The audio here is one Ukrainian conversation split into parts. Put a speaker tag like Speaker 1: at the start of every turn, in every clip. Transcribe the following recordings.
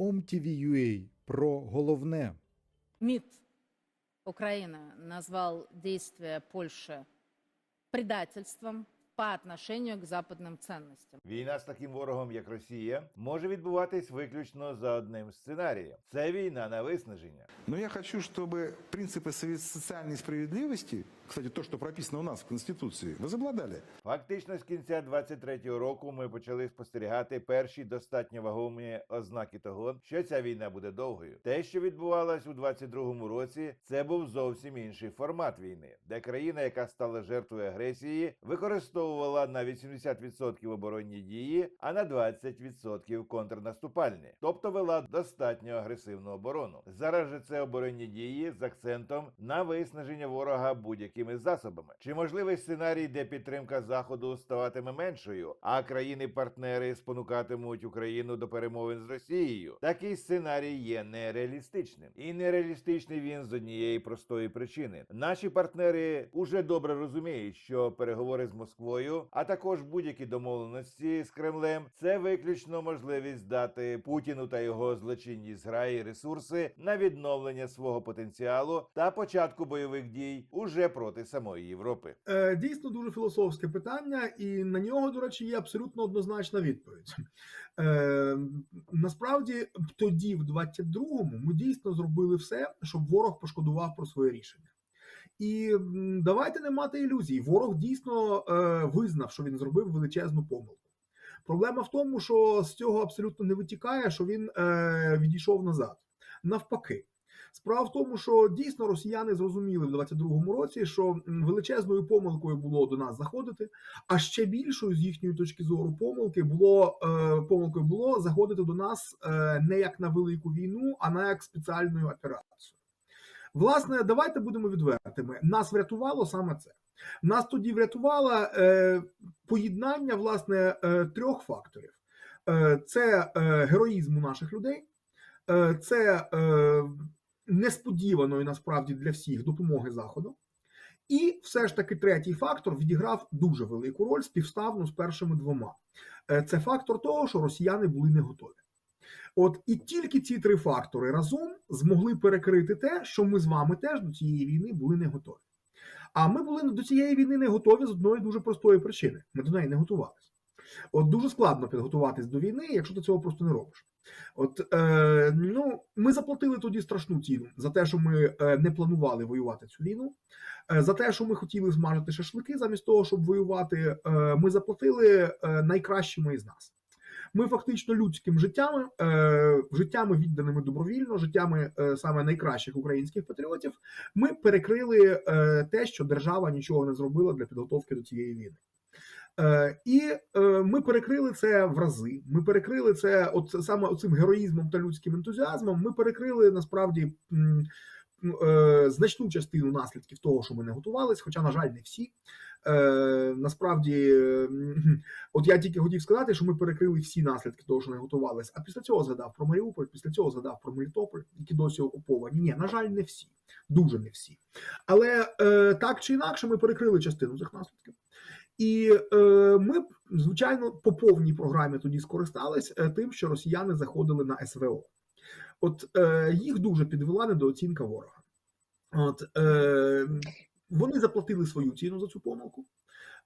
Speaker 1: OMTV.ua про головне.
Speaker 2: МИД Украины назвал действия Польши предательством по отношению к западным ценностям.
Speaker 3: Війна з таким ворогом, як Росія, може відбуватись виключно за одним сценарієм: це війна на виснаження.
Speaker 4: Но я хочу, чтобы принципы сове- социальной справедливости, кстати, то, что прописано у нас в Конституции, возобладали.
Speaker 3: Фактично, з кінця 23-го року ми почали спостерігати перші достатньо вагомі ознаки того, що ця війна буде довгою. Те, що відбувалось у 22-му році, це був зовсім інший формат війни, де країна, яка стала жертвою агресії, використовувала на 80% оборонні дії, а на 20% контрнаступальні, тобто вела достатньо агресивну оборону. Зараз же це оборонні дії з акцентом на виснаження ворога будь-якими засобами. Чи можливий сценарій, де підтримка заходу ставатиме меншою, а країни-партнери спонукатимуть Україну до перемовин з Росією? Такий сценарій є нереалістичним, і нереалістичний він з однієї простої причини: наші партнери уже добре розуміють, що переговори з Москвою, а також будь-які домовленості з Кремлем, це виключно можливість дати Путіну та його злочинній зграї ресурси на відновлення свого потенціалу та початку бойових дій уже проти самої Європи.
Speaker 5: Е, Дійсно дуже філософське питання, і на нього, до речі, є абсолютно однозначна відповідь. Е, насправді, тоді, в 22-му, ми дійсно зробили все, щоб ворог пошкодував про своє рішення. І давайте не мати ілюзій. Ворог дійсно е, визнав, що він зробив величезну помилку. Проблема в тому, що з цього абсолютно не витікає, що він е, відійшов назад. Навпаки, Справа в тому, що дійсно росіяни зрозуміли в 22-му році, що величезною помилкою було до нас заходити, а ще більшою з їхньої точки зору помилки було е, помилкою було заходити до нас е, не як на велику війну, а на як спеціальну операцію. Власне, давайте будемо відвертими. Нас врятувало саме це. Нас тоді врятувало е, поєднання власне е, трьох факторів: е, це е, героїзму наших людей, е, це е, несподіваної насправді для всіх допомоги заходу. І все ж таки третій фактор відіграв дуже велику роль співставно з першими двома. Е, Це фактор того, що росіяни були не готові. От і тільки ці три фактори разом змогли перекрити те, що ми з вами теж до цієї війни були не готові. А ми були до цієї війни не готові з одної дуже простої причини: ми до неї не готувалися. От дуже складно підготуватись до війни, якщо ти цього просто не робиш. От е, ну ми заплатили тоді страшну ціну за те, що ми е, не планували воювати цю війну, е, за те, що ми хотіли змажити шашлики, замість того, щоб воювати. Е, ми заплатили е, найкращими із нас. Ми фактично людським життями, е, життями відданими добровільно, життями е, саме найкращих українських патріотів. Ми перекрили е, те, що держава нічого не зробила для підготовки до цієї війни. Е, і е, ми перекрили це в рази. Ми перекрили це, от саме оцим героїзмом та людським ентузіазмом. Ми перекрили насправді е, значну частину наслідків того, що ми не готувалися, хоча, на жаль, не всі. Насправді, от я тільки хотів сказати, що ми перекрили всі наслідки того, що не готувалися. А після цього згадав про Маріуполь, після цього згадав про Мелітополь, які досі окуповані. Ні, на жаль, не всі, дуже не всі. Але так чи інакше, ми перекрили частину цих наслідків. І е, ми, звичайно, по повній програмі тоді скористались е, тим, що росіяни заходили на СВО. От е, їх дуже підвела недооцінка ворога. От е, вони заплатили свою ціну за цю помилку,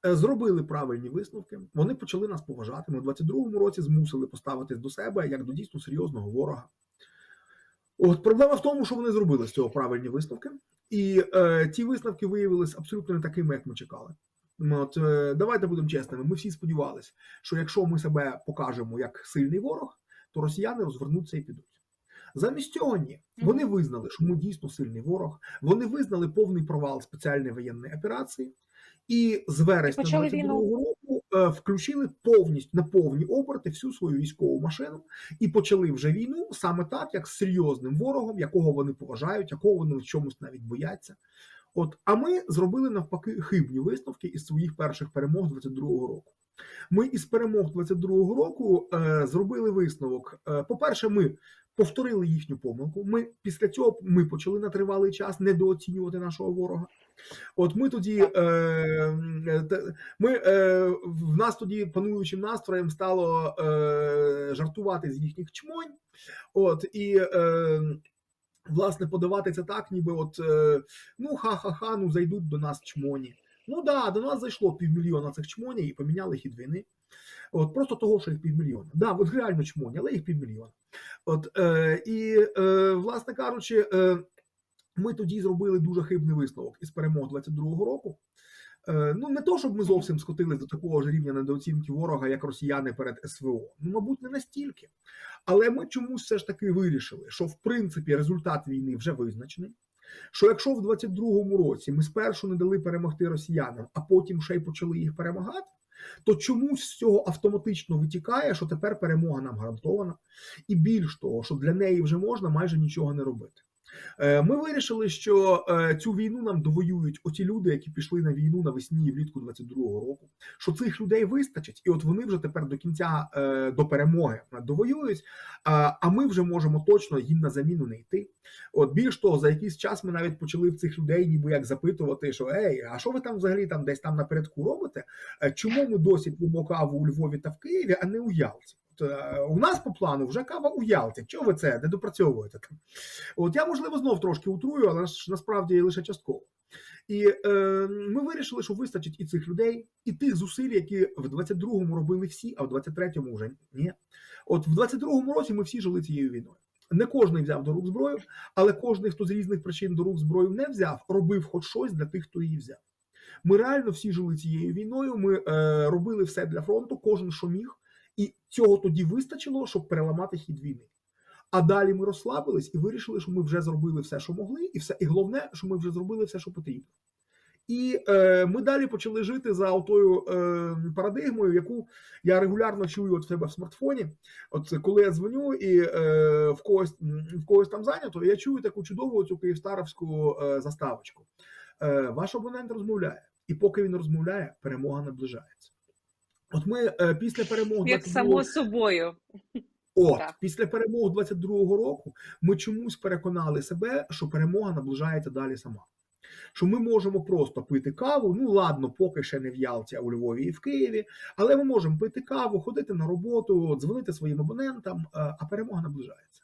Speaker 5: е, зробили правильні висновки. Вони почали нас поважати. Ми в 22-му році змусили поставитись до себе як до дійсно серйозного ворога. От проблема в тому, що вони зробили з цього правильні висновки, і е, ті висновки виявилися абсолютно не такими, як ми чекали. От е, давайте будемо чесними. Ми всі сподівалися, що якщо ми себе покажемо як сильний ворог, то росіяни розвернуться і підуть. Замість цього ні. Вони визнали, що ми дійсно сильний ворог. Вони визнали повний провал спеціальної воєнної операції, і з вересня 22
Speaker 6: війну.
Speaker 5: року е, включили повністю на повні оберти всю свою військову машину і почали вже війну саме так, як з серйозним ворогом, якого вони поважають, якого вони в чомусь навіть бояться. От, а ми зробили навпаки хибні висновки із своїх перших перемог 22-го року. Ми із перемог 22-го року е, зробили висновок. Е, по-перше, ми повторили їхню помилку. Ми після цього ми почали на тривалий час недооцінювати нашого ворога. От ми тоді е, е, ми е, в нас тоді пануючим настроєм стало е, жартувати з їхніх чмонь. От і е, власне подавати це так, ніби от е, ну ха-ха-ха, ну зайдуть до нас чмоні. Ну да, до нас зайшло півмільйона цих чмонів і поміняли хід. От просто того, що їх півмільйона. Да, от реально чмоні, але їх півмільйона. От е, і е, власне кажучи, е, ми тоді зробили дуже хибний висновок із перемог 22-го року. Е, ну не то, щоб ми зовсім скотились до такого ж рівня недооцінки ворога, як росіяни перед СВО. Ну, мабуть, не настільки. Але ми чомусь все ж таки вирішили, що в принципі результат війни вже визначений. Що якщо в 22-му році ми спершу не дали перемогти росіянам, а потім ще й почали їх перемагати, то чомусь з цього автоматично витікає, що тепер перемога нам гарантована, і більш того, що для неї вже можна майже нічого не робити. Е, Ми вирішили, що е, цю війну нам довоюють оті люди, які пішли на війну навесні і влітку 22-го року. Що цих людей вистачить, і от вони вже тепер до кінця е, до перемоги довоюють. А, ми вже можемо точно їм на заміну не йти. От більш того, за якийсь час ми навіть почали в цих людей, ніби як запитувати, що ей, а що ви там взагалі там десь там напередку робите? Чому ми досі п'ємо каву у Львові та в Києві, а не у Ялті? Е, У нас по плану вже кава у Ялті. Чого ви це не допрацьовуєте? От я можливо знов трошки утрую, але ж насправді лише частково. І е, ми вирішили, що вистачить і цих людей, і тих зусиль, які в 22-му робили всі, а в 23-му вже ні. От в 22-му році ми всі жили цією війною. Не кожен взяв до рук зброю, але кожен, хто з різних причин до рук зброю не взяв, робив хоч щось для тих, хто її взяв. Ми реально всі жили цією війною. Ми е, робили все для фронту, кожен що міг, і цього тоді вистачило, щоб переламати хід війни. А далі ми розслабились і вирішили, що ми вже зробили все, що могли, і все, і головне, що ми вже зробили все, що потрібно. І е, ми далі почали жити за отою е, парадигмою, яку я регулярно чую от в себе в смартфоні. От коли я дзвоню і е, в когось в когось там зайнято, я чую таку чудову цю київстаровську е, заставочку. Е, ваш абонент розмовляє, і поки він розмовляє, перемога наближається. От ми е, після перемоги
Speaker 1: Як само собою.
Speaker 5: От
Speaker 1: Так.
Speaker 5: після перемог 22-го року ми чомусь переконали себе, що перемога наближається далі сама. Що ми можемо просто пити каву. Ну ладно, поки ще не в Ялті, а у Львові і в Києві. Але ми можемо пити каву, ходити на роботу, дзвонити своїм абонентам, е, а перемога наближається.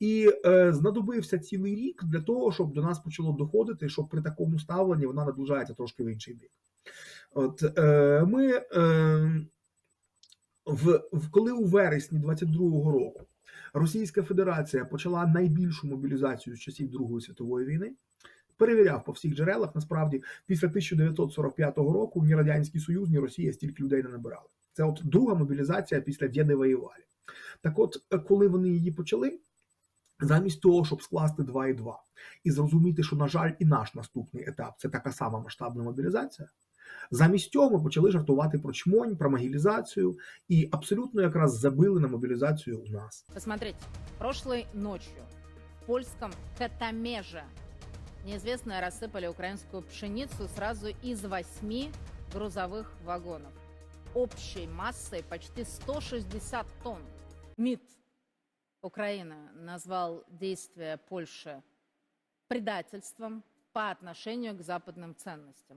Speaker 5: І е, знадобився цілий рік для того, щоб до нас почало доходити, що при такому ставленні вона наближається трошки в інший бік. От е, ми е, в, в коли у вересні 22-го року Російська Федерація почала найбільшу мобілізацію з часів Другої світової війни. Перевіряв по всіх джерелах. Насправді, після 1945 року ні Радянський Союз, ні Росія стільки людей не набирали. Це от друга мобілізація після Дєди воювали. Так, от, е, коли вони її почали, замість того, щоб скласти 2 і 2 і зрозуміти, що, на жаль, і наш наступний етап це така сама масштабна мобілізація. Замість цього ми почали жартувати про чмонь, про могилізацію і абсолютно якраз забили на мобілізацію у нас.
Speaker 2: Посмотрите, прошлой ночью в польском Катамеже неизвестные рассыпали украинскую пшеницу сразу из восьми грузовых вагонов. Общей массой почти 160 тонн. МИД Украины назвал действия Польши предательством по отношению к западным ценностям.